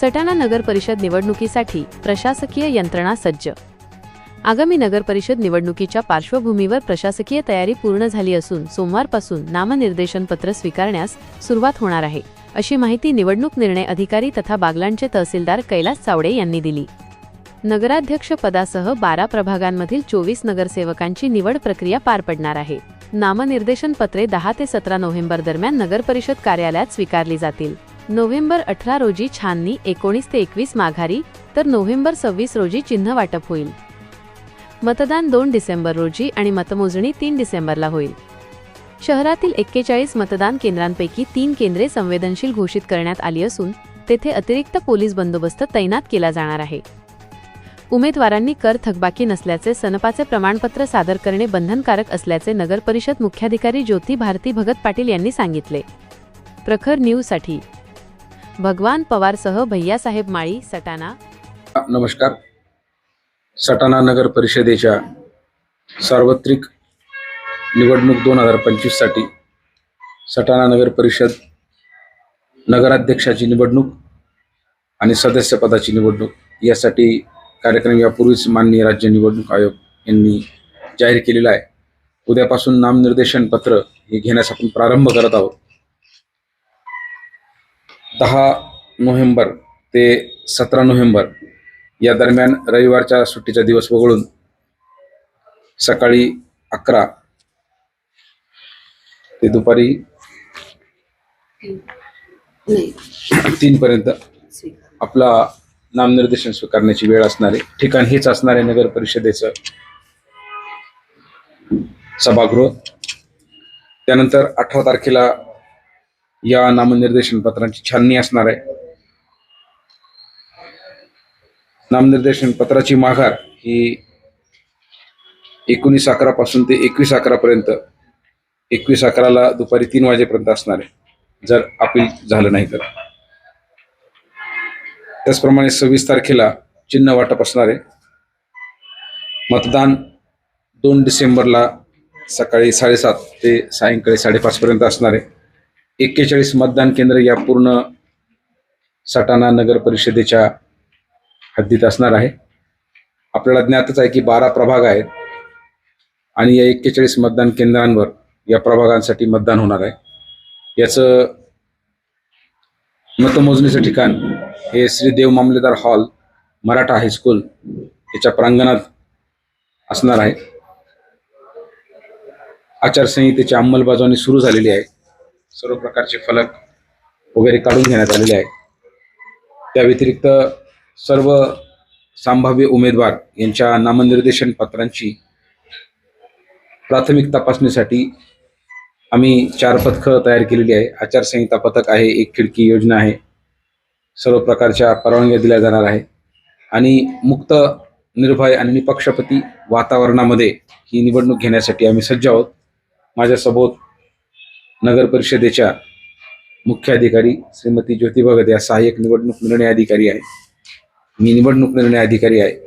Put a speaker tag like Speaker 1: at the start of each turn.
Speaker 1: सटाणा नगर परिषद निवडणुकीसाठी प्रशासकीय यंत्रणा सज्ज. आगामी नगरपरिषद निवडणुकीच्या पार्श्वभूमीवर प्रशासकीय तयारी पूर्ण झाली असून सोमवारपासून नामनिर्देशन पत्र स्वीकारण्यास सुरुवात होणार आहे अशी माहिती निवडणूक निर्णय अधिकारी तथा बागलांचे तहसीलदार कैलास चावडे यांनी दिली. नगराध्यक्ष पदासह बारा प्रभागांमधील चोवीस नगरसेवकांची निवड प्रक्रिया पार पडणार आहे. नामनिर्देशन पत्रे दहा ते सतरा नोव्हेंबर दरम्यान नगरपरिषद कार्यालयात स्वीकारली जातील. नोव्हेंबर अठरा रोजी छाननी एकोणीस ते एकवीस माघारी तर नोव्हेंबर सव्वीस रोजी चिन्ह वाटप होईल. मतदान दोन डिसेंबर रोजी आणि मतमोजणी तीन डिसेंबरला होईल. शहरातील एक्केचाळीस मतदान केंद्रांपैकी तीन केंद्रे संवेदनशील घोषित करण्यात आली असून तेथे अतिरिक्त पोलीस बंदोबस्त तैनात केला जाणार आहे. उमेदवारांनी कर थकबाकी नसल्याचे सनपाचे प्रमाणपत्र सादर करणे बंधनकारक असल्याचे नगरपरिषद मुख्याधिकारी ज्योती भारती भगत पाटील यांनी सांगितले. प्रखर न्यूजसाठी भगवान पवारसह भैयासाहेब माळी सटाणा.
Speaker 2: नमस्कार. सटाणा नगर परिषदेच्या सार्वत्रिक निवडणूक दोन हजार पंचवीससाठी सटाणा नगर परिषद नगराध्यक्षाची निवडणूक आणि सदस्यपदाची निवडणूक यासाठी कार्यक्रम यापूर्वीच माननीय राज्य निवडणूक आयोग यांनी जाहीर केलेला आहे. उद्यापासून नामनिर्देशन पत्र हे घेण्यास आपण प्रारंभ करत आहोत. दहा नोव्हेंबर ते सतरा नोव्हेंबर या दरम्यान रविवारच्या सुट्टीचा दिवस वगळून सकाळी अकरा ते दुपारी तीन पर्यंत आपला नामनिर्देशन स्वीकारण्याची वेळ असणारे ठिकाण हेच असणारे नगर परिषदेचं सभागृह. त्यानंतर अठरा तारखेला या नामनिर्देशन पत्रांची छाननी असणार आहे. नामनिर्देशन पत्राची माघार ही एकोणीस अकरा पासून ते एकवीस अकरा पर्यंत एकवीस अकराला दुपारी तीन वाजेपर्यंत असणार आहे. जर अपील झालं नाही तर. त्याचप्रमाणे सव्वीस तारखेला चिन्ह वाटप असणार आहे. मतदान दोन डिसेंबरला सकाळी साडेसात ते सायंकाळी साडेपाच पर्यंत असणार आहे. एक्केचाळीस मतदान केंद्र या पूर्ण सटाणा नगर परिषदेच्या हद्दीत असणार आहे. आपल्याला ज्ञातच आहे की बारा प्रभाग आहेत आणि या एक्केचाळीस मतदान केंद्रांवर या प्रभागांसाठी मतदान होणार आहे. याचं मतमोजणीचं ठिकाण हे श्री देव मामलेदार हॉल मराठा हायस्कूल याच्या प्रांगणात असणार आहे. आचारसंहितेची अंमलबजावणी सुरू झालेली आहे. सर्व प्रकारचे फलक वगैरे काढून घेण्यात आलेले आहे त्या व्यतिरिक्त सर्व संभाव्य उमेदवार यांच्या नामनिर्देशन पत्रांची प्राथमिक तपासणीसाठी आम्ही चार पथकं तयार केलेली आहे. आचारसंहिता पथक आहे एक खिडकी योजना आहे. सर्व प्रकारच्या परवानग्या दिल्या जाणार आहे आणि मुक्त निर्भय आणि निपक्षपती वातावरणामध्ये ही निवडणूक घेण्यासाठी आम्ही सज्ज आहोत. माझ्यासोबत नगर परिषदेच्या मुख्य अधिकारी श्रीमती ज्योती या सहाय्यक निवडणूक निर्णय अधिकारी आहे. मी निवडणूक निर्णय अधिकारी आहे.